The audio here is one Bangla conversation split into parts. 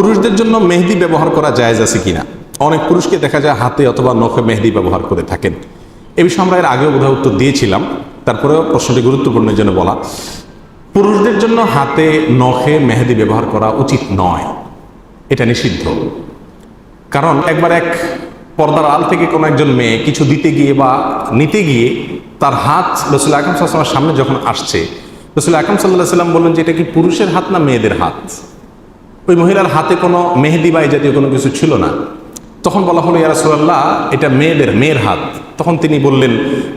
পুরুষদের জন্য মেহেদি ব্যবহার করা জায়েজ আছে কিনা? অনেক পুরুষকে দেখা যায় হাতে অথবা নখে মেহেদি ব্যবহার করে থাকেন। এ বিষয়ে আমরা এর আগেও বোধহয় উত্তর দিয়েছিলাম। তারপরেও প্রশ্নটি গুরুত্বপূর্ণ এই জন্য বলা। পুরুষদের জন্য হাতে নখে মেহেদি ব্যবহার করা উচিত নয়। এটা নিষিদ্ধ। কারণ একবার এক পর্দার আল থেকে কোনো একজন মেয়ে কিছু দিতে গিয়ে বা নিতে গিয়ে তার হাত রসুল আকরম সাল্লামের সামনে যখন আসছে, রসুল আকরম সাল্লাহ সাল্লাম বললেন যে, এটা কি পুরুষের হাত না মেয়েদের হাত? ওই মহিলার হাতে কোনো মেহেদি বা এই জাতীয় কোনো কিছু ছিল না। তখন বলা হলো ইয়ারসোল্লাহ এটা মেয়েদের, মেয়ের হাত। তখন তিনি বললেন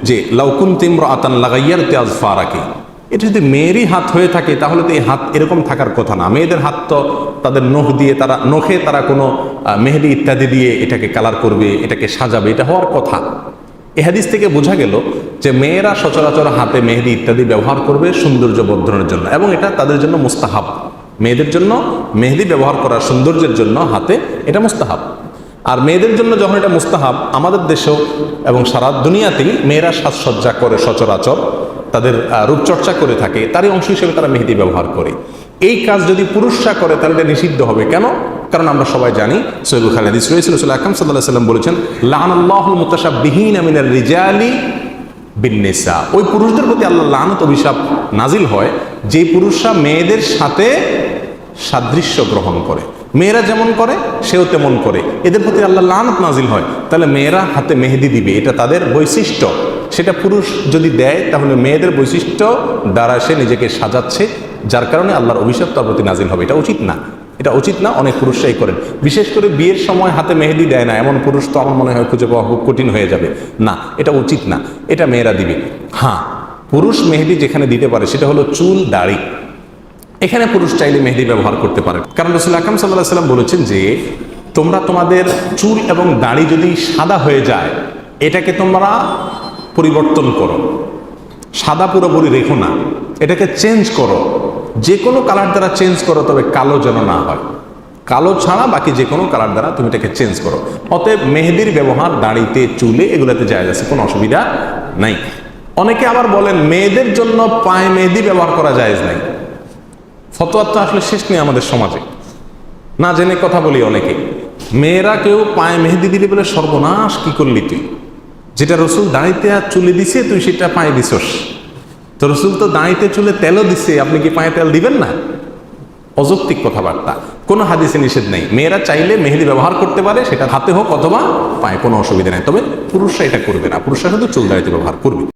যে লাউকুন তিম্র আতান লাগাইয়ার তেয়াজ ফারাকে এটা যদি মেয়েরই হাত হয়ে থাকে, তাহলে তো এই হাত এরকম থাকার কথা না। মেয়েদের হাত তো তাদের নখ দিয়ে তারা, নখে তারা কোনো মেহেদি ইত্যাদি দিয়ে এটাকে কালার করবে, এটাকে সাজাবে, এটা হওয়ার কথা। এহাদিস থেকে বোঝা গেল যে, মেয়েরা সচরাচর হাতে মেহেদি ইত্যাদি ব্যবহার করবে সৌন্দর্য বর্ধনের জন্য এবং এটা তাদের জন্য মুস্তাহাব। মেয়েদের জন্য মেহেদি ব্যবহার করা সৌন্দর্যের জন্য হাতে এটা মুস্তাহাব। আর মেয়েদের জন্য যখন এটা মুস্তাহাব, আমাদের দেশেও এবং সারা দুনিয়াতেই মেয়েরা সাজসজ্জা করে সচরাচর, তাদের রূপচর্চা করে থাকে, তারই অংশ হিসেবে তারা মেহেদি ব্যবহার করে। এই কাজ যদি পুরুষরা করে, তাহলে এটা নিষিদ্ধ হবে কেন? কারণ আমরা সবাই জানি সৈবুল খালিদ রয়েছিল আকরম সাল্লাহ সাল্লাম বলেছেন লাহানুল্লাহুল মুতাশাবিহীন আমিনার রিজালি বিন্নেসা। ওই পুরুষদের প্রতি আল্লাহ লানত, অভিশাপ নাজিল হয় যে পুরুষরা মেয়েদের সাথে সাদৃশ্য গ্রহণ করে। মেয়েরা যেমন করে, সেও তেমন করে। এদের প্রতি আল্লাহ লানত নাজিল হয়। তাহলে মেয়েরা হাতে মেহেদি দিবে, এটা তাদের বৈশিষ্ট্য। সেটা পুরুষ যদি দেয়, তাহলে মেয়েদের বৈশিষ্ট্য দ্বারা সে নিজেকে সাজাচ্ছে, যার কারণে আল্লাহর অভিশাপ তার প্রতি নাজিল হবে। এটা উচিত না। এটা উচিত না, অনেক পুরুষরাই করেন। বিশেষ করে বিয়ের সময় হাতে মেহেদি দেয় না, এমন পুরুষ তো আমার মনে হয় খুঁজে পাওয়া খুব কঠিন হয়ে যাবে। না, এটা উচিত না, এটা মেয়েরা দিবে। হ্যাঁ পুরুষ মেহেদি যেখানে দিতে পারে সেটা হলো চুল, দাড়ি। এখানে পুরুষ চাইলে মেহেদি ব্যবহার করতে পারে। কারণ রসুল আকরম সাল্লাহ সাল্লাম বলেছেন যে, তোমরা তোমাদের চুল এবং দাড়ি যদি সাদা হয়ে যায়, এটাকে তোমরা পরিবর্তন করো। সাদা পুরোপুরি রেখো না, এটাকে চেঞ্জ করো। যে কোনো কালার দ্বারা চেঞ্জ করো, তবে কালো যেন না হয়। কালো ছাড়া বাকি যে কোনো কালার দ্বারা তুমি এটাকে চেঞ্জ করো। অতএব মেহেদির ব্যবহার, দাড়িতে, চুলে এগুলোতে যায় আছে, কোনো অসুবিধা নাই। অনেকে আবার বলেন, মেয়েদের জন্য পায়ে মেহেদি ব্যবহার করা যায় নাই। ফতোয়ার তো আসলে শেষ নেই আমাদের সমাজে। না জেনে কথা বলি অনেকে। মেয়েরা কেউ পায়ে মেহেদি দিলে বলে, সর্বনাশ, কি করলি তুই? যেটা রসুল দাঁড়িতে আর চুলে দিছে, তুই সেটা পায়ে দিছস। তো রসুল তো দাঁড়িতে চুলে তেলও দিছে, আপনি কি পায়ে তেল দিবেন না? অযৌক্তিক কথাবার্তা। কোনো হাদিসে নিষেধ নেই। মেয়েরা চাইলে মেহেদি ব্যবহার করতে পারে, সেটা হাতে হোক অথবা পায়ে, কোনো অসুবিধা নেই। তবে পুরুষরা এটা করবে না। পুরুষরা শুধু চুল দাঁড়িতে ব্যবহার করবে।